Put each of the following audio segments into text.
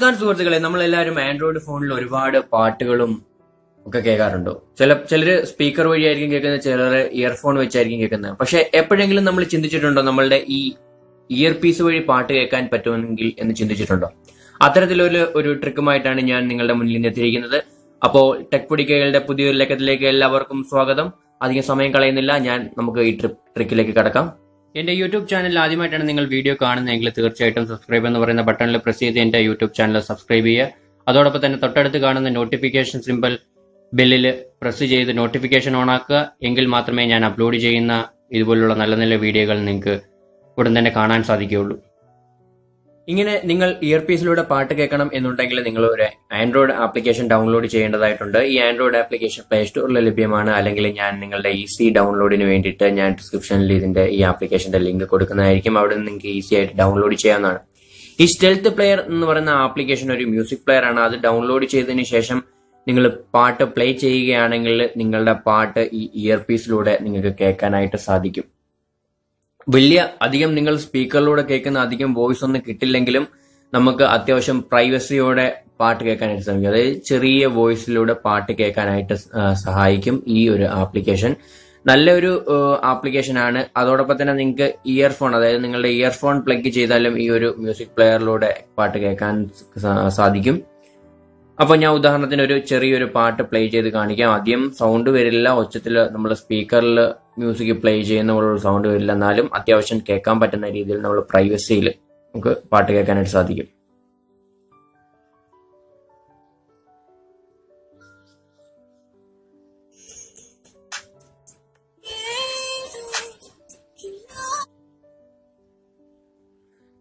നമസ്കാരം സുഹൃത്തുക്കളെ നമ്മളെല്ലാവരും ആൻഡ്രോയിഡ് ഫോണിൽ ഒരുപാട് പാട്ടുകളും ഒക്കെ കേൾക്കാറുണ്ടോ. ചില ചിലർ സ്പീക്കർ വഴിയായിരിക്കും കേൾക്കുന്നത് ചിലർ ഇയർഫോൺ വെച്ചായിരിക്കും കേൾക്കുന്നത്. പക്ഷെ എപ്പോഴെങ്കിലും നമ്മൾ ചിന്തിച്ചിട്ടുണ്ടോ നമ്മളുടെ ഈ ഇയർ പീസ് വഴി പാട്ട് കേൾക്കാൻ പറ്റുമെങ്കിൽ എന്ന് ചിന്തിച്ചിട്ടുണ്ടോ? അത്തരത്തിലൊരു ഒരു ട്രിക്കുമായിട്ടാണ് ഞാൻ നിങ്ങളുടെ മുന്നിൽ എത്തിയിരിക്കുന്നത്. അപ്പോൾ ടെക് പൊടിക്കകളുടെ പുതിയൊരു ലക്കത്തിലേക്ക് എല്ലാവർക്കും സ്വാഗതം. അധികം സമയം കളയുന്നില്ല. ഞാൻ നമുക്ക് ഈ ട്രിപ്പ് ട്രിക്കിലേക്ക് കടക്കാം. എന്റെ യൂട്യൂബ് ചാനൽ ആദ്യമായിട്ടാണ് നിങ്ങൾ വീഡിയോ കാണുന്നതെങ്കിൽ തീർച്ചയായിട്ടും സബ്സ്ക്രൈബ് എന്ന് പറയുന്ന ബട്ടണിൽ പ്രസ് ചെയ്ത് എന്റെ യൂട്യൂബ് ചാനൽ സബ്സ്ക്രൈബ് ചെയ്യുക. അതോടൊപ്പം തന്നെ തൊട്ടടുത്ത് കാണുന്ന നോട്ടിഫിക്കേഷൻ സിമ്പിൾ ബെല്ലിൽ പ്രസ് ചെയ്ത് നോട്ടിഫിക്കേഷൻ ഓൺ ആക്കുക. എങ്കിൽ മാത്രമേ ഞാൻ അപ്ലോഡ് ചെയ്യുന്ന ഇതുപോലുള്ള നല്ല നല്ല വീഡിയോകൾ നിങ്ങൾക്ക് ഉടൻ തന്നെ കാണാൻ സാധിക്കുകയുള്ളൂ. ഇങ്ങനെ നിങ്ങൾ ഇയർ പീസിലൂടെ പാട്ട് കേൾക്കണം എന്നുണ്ടെങ്കിൽ നിങ്ങൾ ഒരു ആൻഡ്രോയിഡ് ആപ്ലിക്കേഷൻ ഡൗൺലോഡ് ചെയ്യേണ്ടതായിട്ടുണ്ട്. ഈ ആൻഡ്രോയിഡ് ആപ്ലിക്കേഷൻ പ്ലേ സ്റ്റോറിൽ ലഭ്യമാണ്. അല്ലെങ്കിൽ ഞാൻ നിങ്ങളുടെ ഈസി ഡൗൺലോഡിന് വേണ്ടിയിട്ട് ഞാൻ ഡിസ്ക്രിപ്ഷനിൽ ഇതിന്റെ ഈ ആപ്ലിക്കേഷന്റെ ലിങ്ക് കൊടുക്കുന്നതായിരിക്കും. അവിടെ നിന്ന് നിങ്ങൾക്ക് ഈസി ആയിട്ട് ഡൗൺലോഡ് ചെയ്യാവുന്നതാണ്. ഈ സ്റ്റെൽത്ത് പ്ലെയർ എന്ന് പറയുന്ന ആപ്ലിക്കേഷൻ ഒരു മ്യൂസിക് പ്ലെയർ ആണ്. അത് ഡൗൺലോഡ് ചെയ്തതിന് ശേഷം നിങ്ങൾ പാട്ട് പ്ലേ ചെയ്യുകയാണെങ്കിൽ നിങ്ങളുടെ പാട്ട് ഈ ഇയർ പീസിലൂടെ നിങ്ങൾക്ക് കേൾക്കാനായിട്ട് സാധിക്കും. വലിയ അധികം നിങ്ങൾ സ്പീക്കറിലൂടെ കേൾക്കുന്ന അധികം വോയിസ് ഒന്നും കിട്ടില്ലെങ്കിലും നമുക്ക് അത്യാവശ്യം പ്രൈവസിയോടെ പാട്ട് കേൾക്കാനായിട്ട് ശ്രമിക്കും അതായത് ചെറിയ വോയിസിലൂടെ പാട്ട് കേൾക്കാനായിട്ട് സഹായിക്കും ഈ ഒരു ആപ്ലിക്കേഷൻ നല്ലൊരു ആപ്ലിക്കേഷൻ ആണ്. അതോടൊപ്പം തന്നെ നിങ്ങൾക്ക് ഇയർഫോൺ അതായത് നിങ്ങളുടെ ഇയർഫോൺ പ്ലഗ് ചെയ്താലും ഈ ഒരു മ്യൂസിക് പ്ലെയറിലൂടെ പാട്ട് കേൾക്കാൻ സാധിക്കും. അപ്പൊ ഞാൻ ഉദാഹരണത്തിന് ഒരു ചെറിയൊരു പാട്ട് പ്ലേ ചെയ്ത് കാണിക്കാം. ആദ്യം സൗണ്ട് വരില്ല. ഒച്ചത്തിൽ നമ്മൾ സ്പീക്കറിൽ മ്യൂസിക് പ്ലേ ചെയ്യുന്ന പോലുള്ള സൗണ്ട് വരില്ല. എന്നാലും അത്യാവശ്യം കേൾക്കാൻ പറ്റുന്ന രീതിയിൽ നമ്മൾ പ്രൈവസിയിൽ നമുക്ക് പാട്ട് കേൾക്കാനായിട്ട് സാധിക്കും.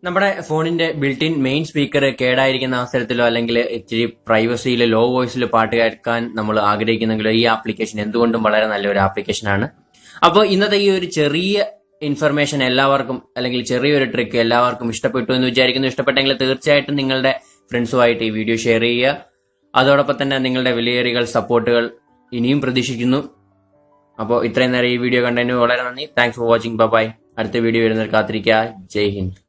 നമ്മുടെ ഫോണിന്റെ ബിൽറ്റ് ഇൻ മെയിൻ സ്പീക്കർ കേടായിരിക്കുന്ന അവസരത്തിലോ അല്ലെങ്കിൽ ഇച്ചിരി പ്രൈവസിയിൽ ലോ വോയിസിൽ പാട്ട് കേൾക്കാൻ നമ്മൾ ആഗ്രഹിക്കുന്നെങ്കിലോ ഈ ആപ്ലിക്കേഷൻ എന്തുകൊണ്ടും വളരെ നല്ലൊരു ആപ്ലിക്കേഷൻ ആണ്. അപ്പോൾ ഇന്നത്തെ ഈ ഒരു ചെറിയ ഇൻഫർമേഷൻ എല്ലാവർക്കും അല്ലെങ്കിൽ ചെറിയൊരു ട്രിക്ക് എല്ലാവർക്കും ഇഷ്ടപ്പെട്ടു എന്ന് വിചാരിക്കുന്നു. ഇഷ്ടപ്പെട്ടെങ്കിൽ തീർച്ചയായിട്ടും നിങ്ങളുടെ ഫ്രണ്ട്സുമായിട്ട് ഈ വീഡിയോ ഷെയർ ചെയ്യുക. അതോടൊപ്പം തന്നെ നിങ്ങളുടെ വിലയേറികൾ സപ്പോർട്ടുകൾ ഇനിയും പ്രതീക്ഷിക്കുന്നു. അപ്പോൾ ഇത്രയും നേരം ഈ വീഡിയോ കണ്ടതിന് വളരെ നന്ദി. താങ്ക്സ് ഫോർ വാച്ചിങ് ബൈ അടുത്ത വീഡിയോ വരുന്നവർ കാത്തിരിക്കുക. ജയ് ഹിന്ദ്.